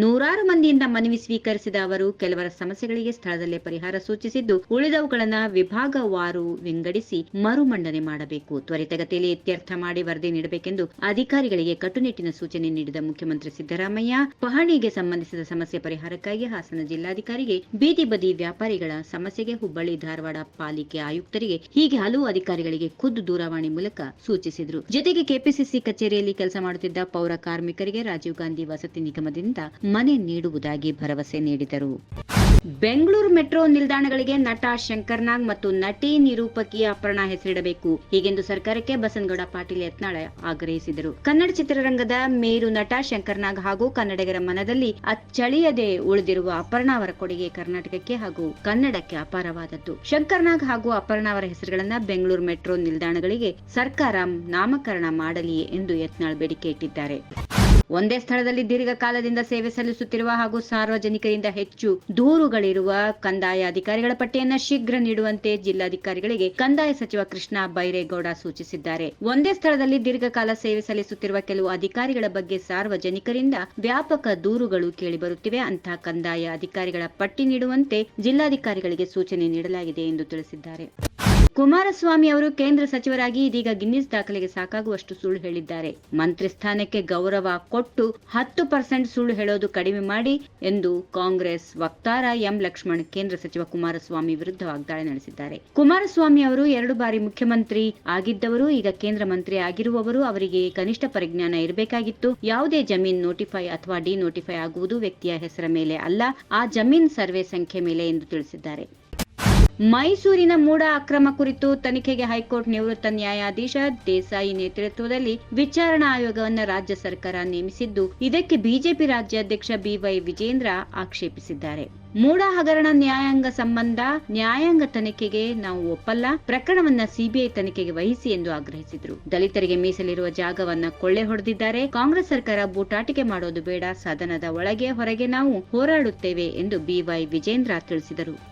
ನೂರಾರು ಮಂದಿಯಿಂದ ಮನವಿ ಸ್ವೀಕರಿಸಿದ ಅವರು ಕೆಲವರ ಸಮಸ್ಯೆಗಳಿಗೆ ಸ್ಥಳದಲ್ಲೇ ಪರಿಹಾರ ಸೂಚಿಸಿದ್ದು, ಉಳಿದವುಗಳನ್ನು ವಿಭಾಗವಾರು ವಿಂಗಡಿಸಿ ಮರುಮಂಡನೆ ಮಾಡಬೇಕು. ತ್ವರಿತಗತಿಯಲ್ಲಿ ಇತ್ಯರ್ಥ ಮಾಡಿ ವರದಿ ನೀಡಬೇಕೆಂದು ಅಧಿಕಾರಿಗಳಿಗೆ ಕಟ್ಟುನಿಟ್ಟಿನ ಸೂಚನೆ ನೀಡಿದ ಮುಖ್ಯಮಂತ್ರಿ ಸಿದ್ದರಾಮಯ್ಯ, ಪಹಣಿಗೆ ಸಂಬಂಧಿಸಿದ ಸಮಸ್ಯೆ ಪರಿಹಾರಕ್ಕಾಗಿ ಹಾಸನ ಜಿಲ್ಲಾಧಿಕಾರಿಗೆ ಬೀದಿ ಬದಿ ವ್ಯಾಪಾರಿಗಳ ಸಮಸ್ಯೆಗೆ ಹುಬ್ಬಳ್ಳಿ ಧಾರವಾಡ ಪಾಲಿಕೆ ಆಯುಕ್ತರಿಗೆ ಹೀಗೆ ಹಲವು ಅಧಿಕಾರಿಗಳಿಗೆ ಖುದ್ದು ದೂರವಾಣಿ ಮೂಲಕ ಸೂಚಿಸಿದರು. ಜೊತೆಗೆ ಕೆಪಿಸಿಸಿ ಕಚೇರಿಯಲ್ಲಿ ಕೆಲಸ ಮಾಡುತ್ತಿದ್ದ ಪೌರ ಕಾರ್ಮಿಕರಿಗೆ ರಾಜೀವ್ ಗಾಂಧಿ ವಸತಿ ನಿಗಮದಿಂದ ಮನೆ ನೀಡುವುದಾಗಿ ಭರವಸೆ ನೀಡಿದರು. ಬೆಂಗಳೂರು ಮೆಟ್ರೋ ನಿಲ್ದಾಣಗಳಿಗೆ ನಟ ಶಂಕರ್ನಾಗ್ ಮತ್ತು ನಟಿ ನಿರೂಪಕಿ ಅಪರ್ಣ ಹೆಸರಿಡಬೇಕು. ಹೀಗೆಂದು ಸರ್ಕಾರಕ್ಕೆ ಬಸನಗೌಡ ಪಾಟೀಲ್ ಯತ್ನಾಳ ಆಗ್ರಹಿಸಿದರು. ಕನ್ನಡ ಚಿತ್ರರಂಗದ ಮೇರು ನಟ ಶಂಕರ್ನಾಗ್ ಹಾಗೂ ಕನ್ನಡಿಗರ ಮನದಲ್ಲಿ ಅಚ್ಚಳಿಯದೆ ಉಳಿದಿರುವ ಅಪರ್ಣ ಅವರ ಕೊಡುಗೆ ಕರ್ನಾಟಕಕ್ಕೆ ಹಾಗೂ ಕನ್ನಡಕ್ಕೆ ಅಪಾರವಾದದ್ದು. ಶಂಕರ್ನಾಗ್ ಹಾಗೂ ಅಪರ್ಣ ಅವರ ಹೆಸರುಗಳನ್ನ ಬೆಂಗಳೂರು ಮೆಟ್ರೋ ನಿಲ್ದಾಣಗಳಿಗೆ ಸರ್ಕಾರ ನಾಮಕರಣ ಮಾಡಲಿ ಎಂದು ಯತ್ನಾಳ್ ಬೇಡಿಕೆ ಇಟ್ಟಿದ್ದಾರೆ. ಒಂದೇ ಸ್ಥಳದಲ್ಲಿ ದೀರ್ಘಕಾಲದಿಂದ ಸೇವೆ ಸಲ್ಲಿಸುತ್ತಿರುವ ಹಾಗೂ ಸಾರ್ವಜನಿಕರಿಂದ ಹೆಚ್ಚು ದೂರುಗಳಿರುವ ಕಂದಾಯ ಅಧಿಕಾರಿಗಳ ಪಟ್ಟಿಯನ್ನು ಶೀಘ್ರ ನೀಡುವಂತೆ ಜಿಲ್ಲಾಧಿಕಾರಿಗಳಿಗೆ ಕಂದಾಯ ಸಚಿವ ಕೃಷ್ಣ ಬೈರೇಗೌಡ ಸೂಚಿಸಿದ್ದಾರೆ. ಒಂದೇ ಸ್ಥಳದಲ್ಲಿ ದೀರ್ಘಕಾಲ ಸೇವೆ ಸಲ್ಲಿಸುತ್ತಿರುವ ಕೆಲವು ಅಧಿಕಾರಿಗಳ ಬಗ್ಗೆ ಸಾರ್ವಜನಿಕರಿಂದ ವ್ಯಾಪಕ ದೂರುಗಳು ಕೇಳಿಬರುತ್ತಿವೆ. ಅಂತಹ ಕಂದಾಯ ಅಧಿಕಾರಿಗಳ ಪಟ್ಟಿ ನೀಡುವಂತೆ ಜಿಲ್ಲಾಧಿಕಾರಿಗಳಿಗೆ ಸೂಚನೆ ನೀಡಲಾಗಿದೆ ಎಂದು ತಿಳಿಸಿದ್ದಾರೆ. ಕುಮಾರಸ್ವಾಮಿ ಅವರು ಕೇಂದ್ರ ಸಚಿವರಾಗಿ ಇದೀಗ ಗಿನ್ನಿಸ್ ದಾಖಲೆಗೆ ಸಾಕಾಗುವಷ್ಟು ಸುಳ್ಳು ಹೇಳಿದ್ದಾರೆ. ಮಂತ್ರಿ ಸ್ಥಾನಕ್ಕೆ ಗೌರವ ಕೊಟ್ಟು ಹತ್ತು ಪರ್ಸೆಂಟ್ ಸುಳ್ಳು ಹೇಳೋದು ಕಡಿಮೆ ಮಾಡಿ ಎಂದು ಕಾಂಗ್ರೆಸ್ ವಕ್ತಾರ ಎಂ ಲಕ್ಷ್ಮಣ್ ಕೇಂದ್ರ ಸಚಿವ ಕುಮಾರಸ್ವಾಮಿ ವಿರುದ್ಧ ವಾಗ್ದಾಳಿ ನಡೆಸಿದ್ದಾರೆ. ಕುಮಾರಸ್ವಾಮಿ ಅವರು ಎರಡು ಬಾರಿ ಮುಖ್ಯಮಂತ್ರಿ ಆಗಿದ್ದವರು, ಈಗ ಕೇಂದ್ರ ಮಂತ್ರಿ ಆಗಿರುವವರು, ಅವರಿಗೆ ಕನಿಷ್ಠ ಪರಿಜ್ಞಾನ ಇರಬೇಕಾಗಿತ್ತು. ಯಾವುದೇ ಜಮೀನ್ ನೋಟಿಫೈ ಅಥವಾ ಡಿ ನೋಟಿಫೈ ಆಗುವುದು ವ್ಯಕ್ತಿಯ ಹೆಸರ ಮೇಲೆ ಅಲ್ಲ, ಆ ಜಮೀನ್ ಸರ್ವೆ ಸಂಖ್ಯೆ ಮೇಲೆ ಎಂದು ತಿಳಿಸಿದ್ದಾರೆ. ಮೈಸೂರಿನ ಮೂಡ ಅಕ್ರಮ ಕುರಿತು ತನಿಖೆಗೆ ಹೈಕೋರ್ಟ್ ನಿವೃತ್ತ ನ್ಯಾಯಾಧೀಶ ದೇಸಾಯಿ ನೇತೃತ್ವದಲ್ಲಿ ವಿಚಾರಣಾ ಆಯೋಗವನ್ನು ರಾಜ್ಯ ಸರ್ಕಾರ ನೇಮಿಸಿದ್ದು. ಇದಕ್ಕೆ ಬಿಜೆಪಿ ರಾಜ್ಯಾಧ್ಯಕ್ಷ ಬಿವೈ ವಿಜೇಂದ್ರ ಆಕ್ಷೇಪಿಸಿದ್ದಾರೆ. ಮೂಡ ಹಗರಣ ನ್ಯಾಯಾಂಗ ಸಂಬಂಧ ನ್ಯಾಯಾಂಗ ತನಿಖೆಗೆ ನಾವು ಒಪ್ಪಲ್ಲ. ಪ್ರಕರಣವನ್ನ ಸಿಬಿಐ ತನಿಖೆಗೆ ವಹಿಸಿ ಎಂದು ಆಗ್ರಹಿಸಿದರು. ದಲಿತರಿಗೆ ಮೀಸಲಿರುವ ಜಾಗವನ್ನ ಕೊಳ್ಳೆ ಹೊಡೆದಿದ್ದಾರೆ. ಕಾಂಗ್ರೆಸ್ ಸರ್ಕಾರ ಬೂಟಾಟಿಕೆ ಮಾಡೋದು ಬೇಡ. ಸದನದ ಒಳಗೆ ಹೊರಗೆ ನಾವು ಹೋರಾಡುತ್ತೇವೆ ಎಂದು ಬಿವೈ ವಿಜೇಂದ್ರ ತಿಳಿಸಿದರು.